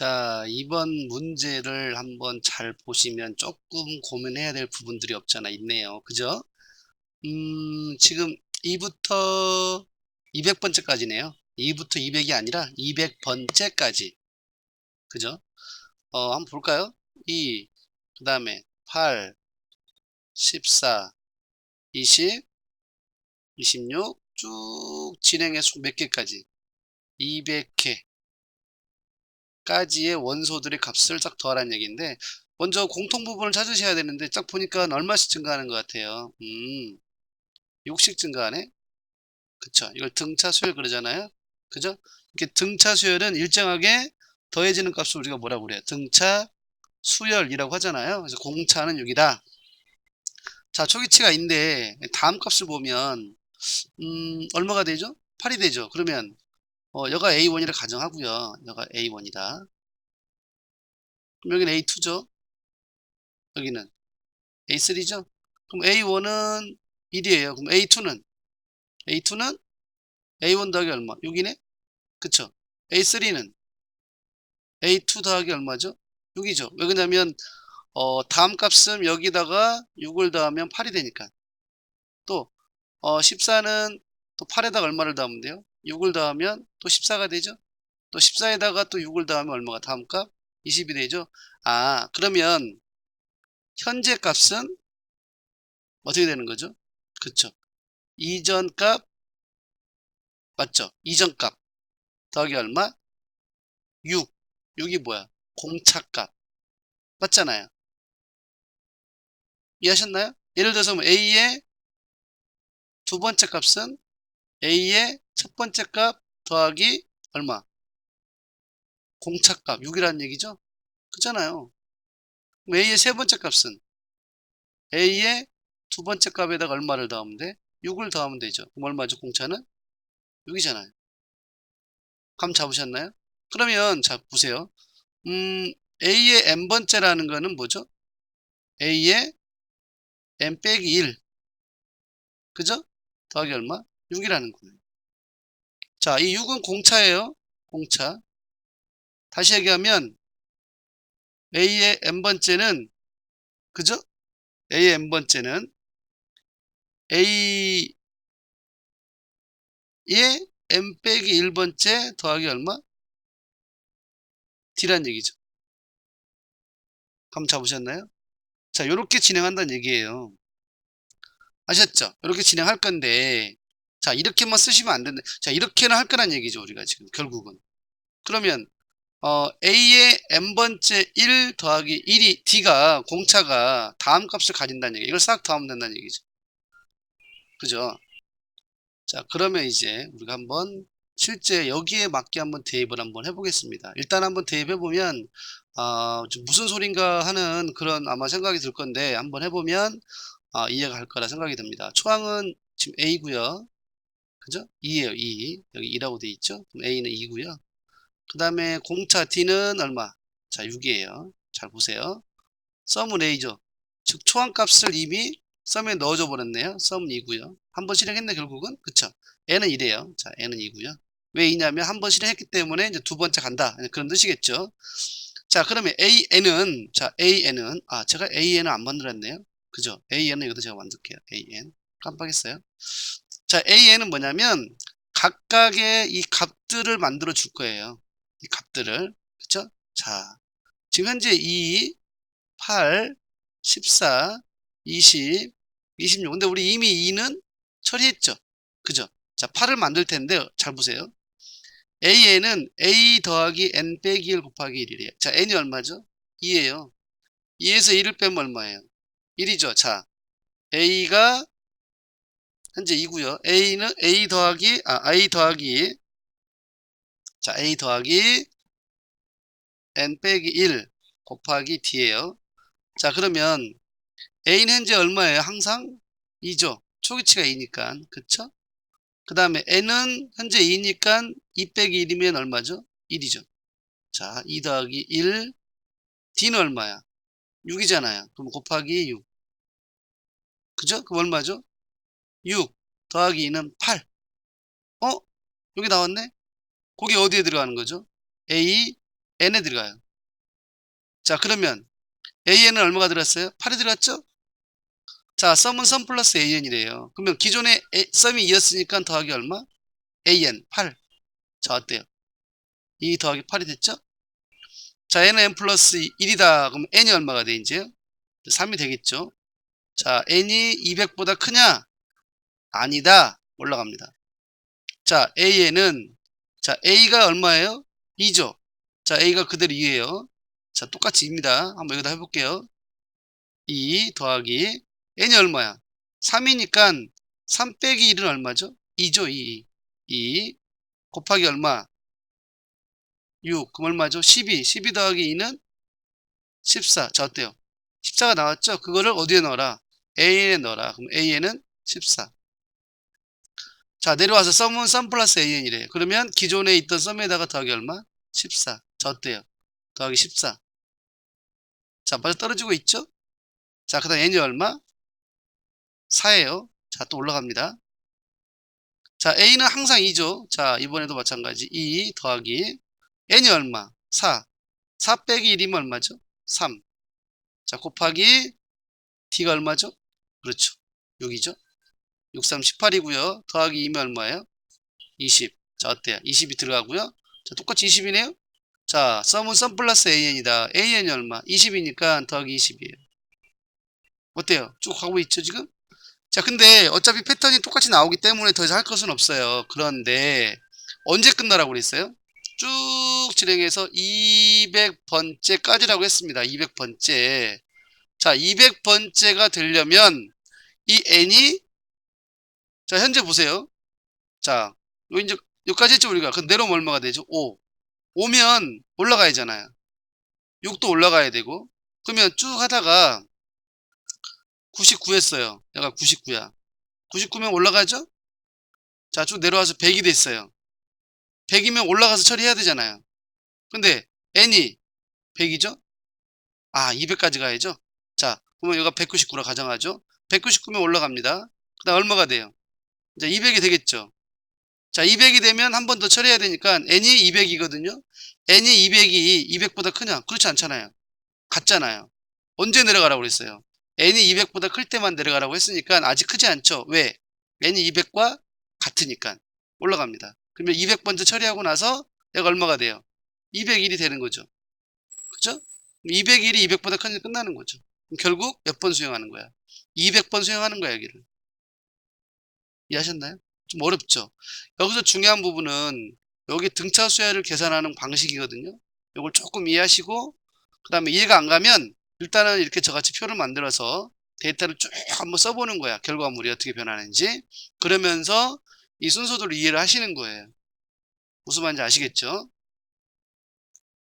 자, 이번 문제를 한번 잘 보시면 조금 고민해야 될 부분들이 없잖아 있네요. 그죠? 음, 지금 2부터 200번째까지네요. 2부터 200이 아니라 200번째까지. 그죠? 어, 한번 볼까요? 2, 그 다음에 8, 14, 20, 26, 쭉 진행해서 몇 개까지? 200회. 까지의 원소들의 값을 딱 더하라는 얘기인데 먼저 공통 부분을 찾으셔야 되는데 딱 보니까 얼마씩 증가하는 것 같아요. 음, 6씩 증가하네. 그쵸. 이걸 등차 수열 그러잖아요. 그죠? 이렇게 등차 수열은 일정하게 더해지는 값을 우리가 뭐라고 그래요? 등차 수열이라고 하잖아요. 그래서 공차는 6이다. 자, 초기치가 있는데 다음 값을 보면 음, 얼마가 되죠? 8이 되죠. 그러면 어, 여가 A1이라 가정하고요. 여가 A1이다. 그럼 여기는 A2죠. 여기는 A3죠. 그럼 A1은 1이에요. 그럼 A2는 A2는 A1 더하기 얼마? 6이네? 그쵸? A3는 A2 더하기 얼마죠? 6이죠. 왜 그러냐면 어, 다음 값은 여기다가 6을 더하면 8이 되니까. 또 어, 14는 또 8에다가 얼마를 더하면 돼요? 6을 더하면 또 14가 되죠? 또 14에다가 또 6을 더하면 얼마가 다음 값? 20이 되죠? 아, 그러면 현재 값은 어떻게 되는 거죠? 그쵸. 이전 값 맞죠? 이전 값 더하기 얼마? 6. 6이 뭐야? 공차 값. 맞잖아요. 이해하셨나요? 예를 들어서 뭐 A의 두 번째 값은 A의 첫 번째 값 더하기 얼마? 공차값 6이라는 얘기죠? 그잖아요. A의 세 번째 값은 A의 두 번째 값에다가 얼마를 더하면 돼? 6을 더하면 되죠. 그럼 얼마죠? 공차는? 6이잖아요. 감 잡으셨나요? 그러면 자 보세요. 음, A의 n번째라는 거는 뭐죠? A의 n 빼기 1 그죠? 더하기 얼마? 6이라는 거예요. 자, 이 6은 공차예요. 공차. 다시 얘기하면 A의 n번째는 그죠? A의 n번째는 A의 n 빼기 1번째 더하기 얼마? D란 얘기죠. 감 잡으셨나요? 자, 이렇게 진행한다는 얘기예요. 아셨죠? 이렇게 진행할 건데 자 이렇게만 쓰시면 안 된다. 자 이렇게는 할 거란 얘기죠 우리가 지금 결국은. 그러면 어, A의 n번째 1 더하기 1이 D가 공차가 다음 값을 가진다는 얘기. 이걸 싹 더하면 된다는 얘기죠. 그죠? 자 그러면 이제 우리가 한번 실제 여기에 맞게 한번 대입을 한번 해보겠습니다. 일단 한번 대입해보면 어, 무슨 소린가 하는 그런 아마 생각이 들 건데 한번 해보면 어, 이해가 갈 거라 생각이 듭니다. 초항은 지금 A고요. 그죠? 2에요 2. 여기 2라고 돼 있죠? 그럼 A는 2고요. 그 다음에 공차 D는 얼마? 자, 6이에요. 잘 보세요. 썸은 A죠. 즉, 초항값을 이미 썸에 넣어줘 버렸네요. 썸은 2고요. 한 번 실행했네, 결국은. 그쵸? N은 2래요. 자, N은 2고요. 왜 2냐면 한 번 실행했기 때문에 이제 두 번째 간다. 그런 뜻이겠죠. 자, 그러면 AN은, 자, AN은, 아, 제가 AN을 안 만들었네요. 그죠? AN은 여기다 제가 만들게요. AN. 깜빡했어요. 자, AN은 뭐냐면 각각의 이 값들을 만들어 줄 거예요. 이 값들을. 그쵸? 자, 지금 현재 2, 8, 14, 20, 26. 근데 우리 이미 2는 처리했죠. 그죠? 자, 8을 만들 텐데 잘 보세요. AN은 A 더하기 N 빼기 1 곱하기 1이래요. 자, N이 얼마죠? 2예요. 2에서 1을 빼면 얼마예요? 1이죠. 자, A가 현재 2고요. A는 A 더하기 아 A 더하기 자 A 더하기 N 빼기 1 곱하기 D예요. 자 그러면 A는 현재 얼마예요? 항상 2죠. 초기치가 2니까 그쵸? 그 다음에 N은 현재 2니까 2 빼기 1이면 얼마죠? 1이죠. 자, 2 더하기 1 D는 얼마야? 6이잖아요. 그럼 곱하기 6 그죠? 그럼 얼마죠? 6 더하기 2는 8. 어? 여기 나왔네? 거기 어디에 들어가는 거죠? A n에 들어가요. 자, 그러면 an은 얼마가 들었어요? 8이 들어갔죠? 자, 썸은 썸 플러스 an이래요. 그러면 기존에 썸이 2였으니까 더하기 얼마? an 8. 자, 어때요? 2 더하기 8이 됐죠? 자, n은 n 플러스 1이다. 그럼 n이 얼마가 돼, 이제? 3이 되겠죠? 자, n이 200보다 크냐? 아니다. 올라갑니다. 자, an은, 자, a가 얼마예요? 2죠? 자, a가 그대로 2예요. 자, 똑같이 2입니다. 한번 여기다 해볼게요. 2 더하기, n이 얼마야? 3이니까 3 빼기 1은 얼마죠? 2죠, 2. 2 곱하기 얼마? 6. 그럼 얼마죠? 12. 12 더하기 2는 14. 자, 어때요? 14가 나왔죠? 그거를 어디에 넣어라? AN에 넣어라. 그럼 AN은 14. 자, 내려와서 썸은 썸 플러스 AN이래. 그러면 기존에 있던 썸에다가 더하기 얼마? 14. 자, 어때요? 더하기 14. 자, 맞아 떨어지고 있죠? 자, 그 다음 N이 얼마? 4예요. 자, 또 올라갑니다. 자, A는 항상 2죠. 자, 이번에도 마찬가지. 2 더하기 N이 얼마? 4. 4 빼기 1이면 얼마죠? 3. 자, 곱하기 D가 얼마죠? 그렇죠. 6이죠. 6, 3, 18이고요. 더하기 2면 얼마예요? 20. 자, 어때요? 20이 들어가고요. 자, 똑같이 20이네요. 자, 썸은 썸 플러스 AN이다. AN이 얼마? 20이니까 더하기 20이에요. 어때요? 쭉 가고 있죠, 지금? 자, 근데 어차피 패턴이 똑같이 나오기 때문에 더 이상 할 것은 없어요. 그런데 언제 끝나라고 그랬어요? 쭉 진행해서 200번째까지라고 했습니다. 200번째. 자, 200번째가 되려면 이 n이 자, 현재 보세요. 자, 요 이제 여기까지 했죠, 우리가. 그럼 내려오면 얼마가 되죠? 5. 5면 올라가야잖아요. 6도 올라가야 되고. 그러면 쭉 하다가 99 했어요. 얘가 99야. 99면 올라가죠? 자, 쭉 내려와서 100이 됐어요. 100이면 올라가서 처리해야 되잖아요. 근데 n이 100이죠? 아, 200까지 가야죠? 자, 그러면 여기가 199라 가정하죠? 199면 올라갑니다. 그 다음 얼마가 돼요? 이제 200이 되겠죠? 자, 200이 되면 한 번 더 처리해야 되니까 n이 200이거든요? n이 200이 200보다 크냐? 그렇지 않잖아요. 같잖아요. 언제 내려가라고 그랬어요? n이 200보다 클 때만 내려가라고 했으니까 아직 크지 않죠? 왜? n이 200과 같으니까 올라갑니다. 그러면 200번째 처리하고 나서 얘가 얼마가 돼요? 201이 되는 거죠. 그죠? 201이 200보다 크니까 끝나는 거죠. 결국 몇 번 수행하는 거야? 200번 수행하는 거야, 여기를. 이해하셨나요? 좀 어렵죠? 여기서 중요한 부분은 여기 등차 수야를 계산하는 방식이거든요. 이걸 조금 이해하시고 그 다음에 이해가 안 가면 일단은 이렇게 저같이 표를 만들어서 데이터를 쭉 한번 써보는 거야. 결과물이 어떻게 변하는지. 그러면서 이 순서대로 이해를 하시는 거예요. 무슨 말인지 아시겠죠?